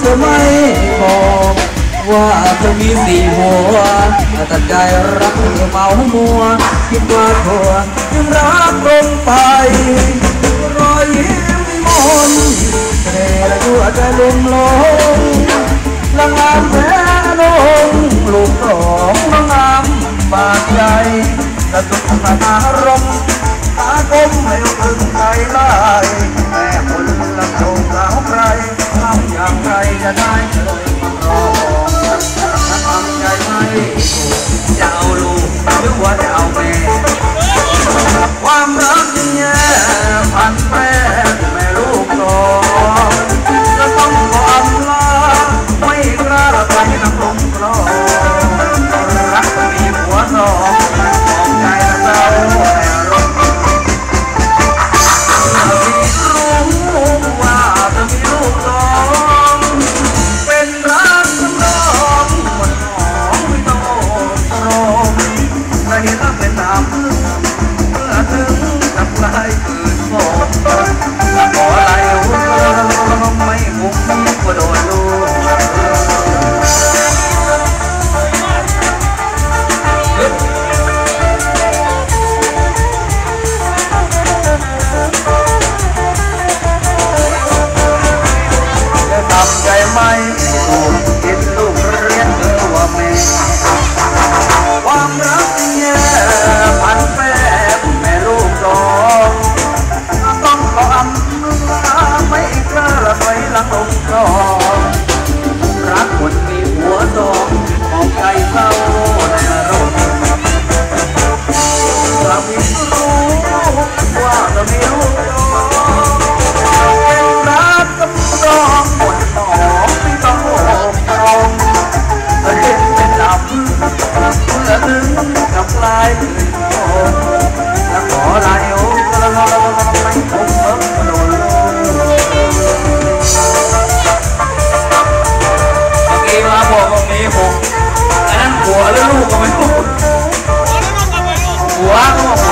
เธอไม่บอกว่าเธอมีสี่หัวแต่ใจรักเธอเมาหมัวคิดว่าเธอยังรักลงไปรอยยิ้มมนเกลียดหัวใจลุ่มลง I'm cho kênh Ghiền Mì Gõ Để không bỏ my cubano